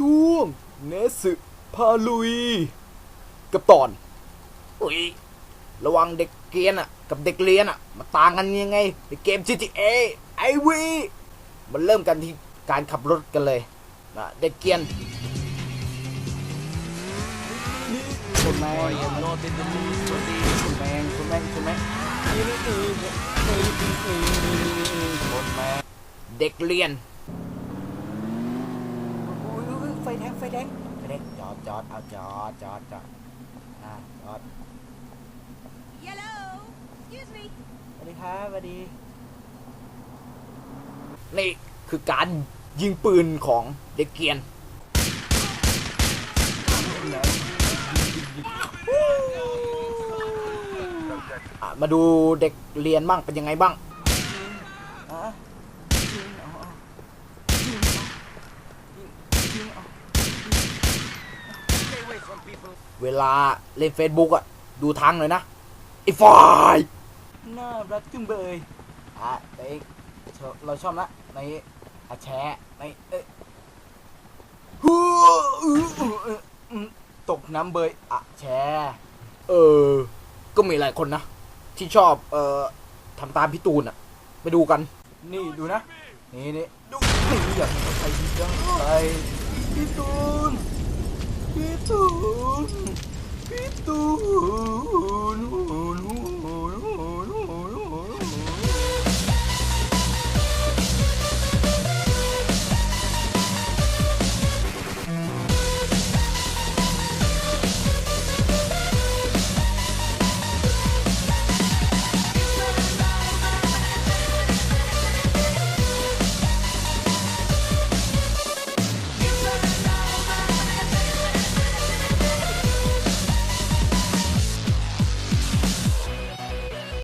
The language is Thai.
ช่วง เนสึพาลุย กับตอนอุ้ยระวังเด็กเกรียนอะ กับเด็กเรียนอะมาต่างกันยังไง ในเกม GTA ไอวีมันเริ่มกันที่การขับรถกันเลยนะเด็กเกรียนนี่คนแมงคนแมงคนแมงคนแมงคนแมงนี่นี่นี่นี่นี่นี่คนแมงเด็กเรียน โอ้ยโอ้ย ไฟแดงไฟแดงไฟแดงจอดจอดเอาจอดจอดจอดอ่าจอด Yellow! Excuse me. สวัสดีครับสวัสดี นี่คือการยิงปืนของเด็กเกรียน อะมาดูเด็กเรียนบ้างเป็นยังไงบ้าง อะ เวลาเล่น Facebook อะ ดูทางหน่อยนะไอ้ฟายน่ารักจุงเบยอะในเราชอบนะในอาแชร์ในเอ้ยฮู้อื้ออื้ออื้ออื้อตกน้ำเบยอะแชร์เออ ก็มีหลายคนนะ ที่ชอบเอ่อทำตามพี่ตูนอะ ไปดูกัน นี่ดูนะ นี่นี่ดูนี่อยากใครดีจังไรพี่ตูนพี่ตูน พี่ตูน